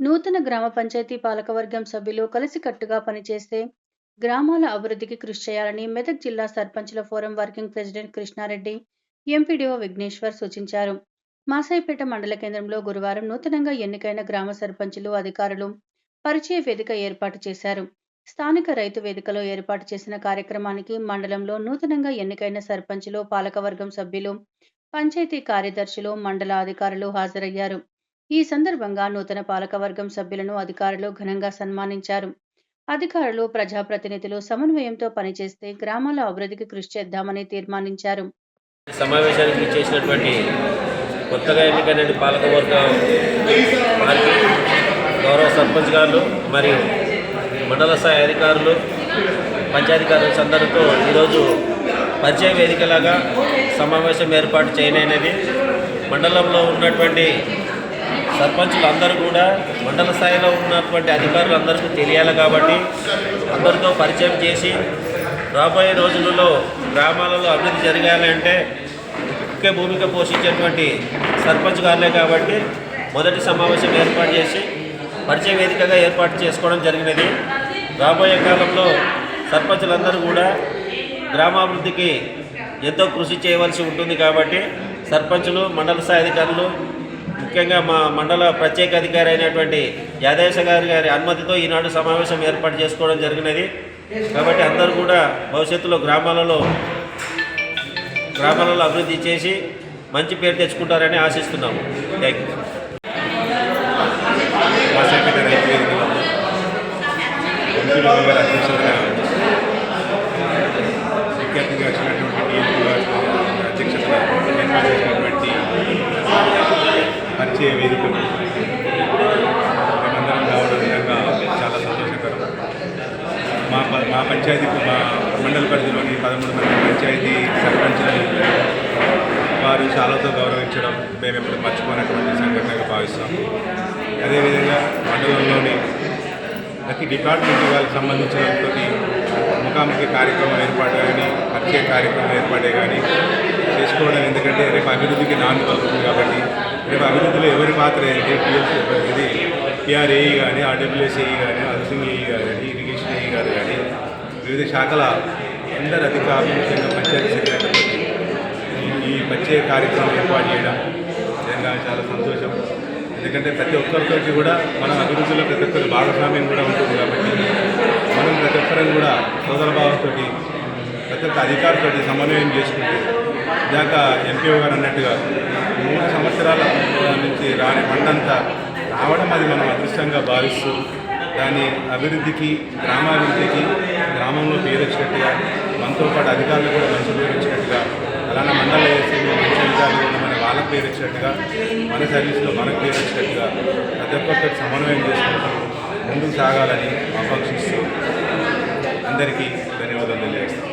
నూతన గ్రామ పంచాయతీ పాలకవర్గం సభ్యులు కలిసికట్టుగా పనిచేస్తే గ్రామాల అభివృద్ధికి కృషి చేయాలని మెదక్ జిల్లా సర్పంచుల forum working president Krishnareddy MPDO Vighneshwar సూచించారు. మాసాయిపేట మండల కేంద్రంలో గురువారం నూతనంగా ఎన్నికైన గ్రామ సర్పంచులు అధికారులు పరిచయ వేదిక ఏర్పాటు చేశారు. స్థానిక రైతు వేదికలో ఏర్పాటు చేసిన కార్యక్రమానికి మండలంలో నూతనంగా ఎన్నికైన సర్పంచులు పాలకవర్గం సభ్యులు పంచాయతీ కార్యదర్శులు మండల అధికారులు హాజరయ్యారు. ఈ సందర్భంగా నూతన పాలకవర్గం సభ్యులను అధికారులు ఘనంగా సన్మానించారు. అధికారులు ప్రజాప్రతినిధులు సమన్వయంతో పనిచేస్తే గ్రామాల అభివృద్ధికి కృషి చేద్దామని తీర్మానించారు. సమావేశానికి చేసినటువంటి కొత్తగా ఎన్నికైన పాలకవర్గ గౌరవ సర్పంచ్ గారు మరియు మండల స్థాయి అధికారులు పంచాయతీ కార్యదర్శి అందరితో ఈరోజు పరిచయ వేదికలాగా సమావేశం ఏర్పాటు చేయనైనది. మండలంలో ఉన్నటువంటి సర్పంచులు అందరూ కూడా మండల స్థాయిలో ఉన్నటువంటి అధికారులు అందరికీ తెలియాలి కాబట్టి అందరితో పరిచయం చేసి రాబోయే రోజులలో గ్రామాలలో అభివృద్ధి జరగాలి అంటే ముఖ్య భూమిక పోషించేటువంటి సర్పంచ్ గారులే కాబట్టి మొదటి సమావేశం ఏర్పాటు చేసి పరిచయ వేదికగా ఏర్పాటు చేసుకోవడం జరిగినది. రాబోయే కాలంలో సర్పంచులందరూ కూడా గ్రామాభివృద్ధికి ఎంతో కృషి చేయవలసి ఉంటుంది కాబట్టి సర్పంచులు మండల స్థాయి అధికారులు ముఖ్యంగా మా మండల ప్రత్యేక అధికారి అయినటువంటి యాదేశ గారి గారి అనుమతితో ఈనాడు సమావేశం ఏర్పాటు చేసుకోవడం జరిగినది. కాబట్టి అందరూ కూడా భవిష్యత్తులో గ్రామాలలో గ్రామాలలో అభివృద్ధి చేసి మంచి పేరు తెచ్చుకుంటారని ఆశిస్తున్నాము. థ్యాంక్ యూ మాసాపేట రైతు వేదికలో మంత్రులు గారి అధ్యక్షతన ముఖ్య అతిథిగా వచ్చినటువంటి టీఎంపీ గారి అధ్యక్షతన ఏర్పాటు చేసినటువంటి పరిచయ వేదిక. మేమందరం రావడం నిజంగా చాలా సంతోషకరం. మా మా పంచాయతీ మా మండల పరిధిలోని పదమూడు మంది పంచాయతీ సర్పంచులను వారు చాలాతో గౌరవించడం మేము ఎప్పుడు మర్చిపోయినటువంటి సంఘటనగా భావిస్తాం. అదేవిధంగా మండలంలోని ప్రతి డిపార్ట్మెంట్ వాళ్ళకి సంబంధించిన ముఖాముఖి కార్యక్రమం ఏర్పాటు కానీ ప్రత్యేక కార్యక్రమం ఏర్పాటే కానీ చేసుకోవడం ఎందుకంటే రేపు అభివృద్ధికి నాంది పలుకుతుంది కాబట్టి రేపు అభివృద్ధిలో ఎవరి పాత్ర ఏంటి? పిఎస్ ఇది టీఆర్ఏఈ కానీ ఆర్డబ్ల్యూఎస్ఏఈ కానీ హౌసింగ్ ఏఈ కానీ ఇరిగేషన్ ఏఈ గారు కానీ వివిధ శాఖల అందరి అధికారులు ముఖ్యంగా పంచాయతీ సెక్రటరీ ఈ ప్రత్యేక కార్యక్రమం ఏర్పాటు చేయడం నిజంగా చాలా సంతోషం. ఎందుకంటే ప్రతి ఒక్కరితోటి కూడా మన అభివృద్ధిలో ప్రతి ఒక్కరి భాగస్వామ్యం కూడా ఉంటుంది కాబట్టి మనం ప్రతి ఒక్కరం కూడా సోదర ప్రతి ఒక్క అధికారితో సమన్వయం చేసుకుంటే ఇందాక ఎంపీఓ గారు అన్నట్టుగా మూడు నుంచి రాని పంటంతా రావడం అది మనం అదృష్టంగా భావిస్తూ దాని అభివృద్ధికి గ్రామాభివృద్ధికి గ్రామంలో పేరు వచ్చినట్టుగా మనతో పాటు అధికారులు కూడా మంచి పేరు వచ్చినట్టుగా అలానే మండల ఏసీలో మంచి అధికారులు కూడా మన వాళ్ళకి పేరు వచ్చినట్టుగా మన సర్వీస్లో మనకు పేరు వచ్చినట్టుగా ప్రతి ఒక్కరికి సమన్వయం చేసుకుంటూ ముందుకు సాగాలని ఆకాంక్షిస్తూ అందరికీ ధన్యవాదాలు తెలియజేస్తాం.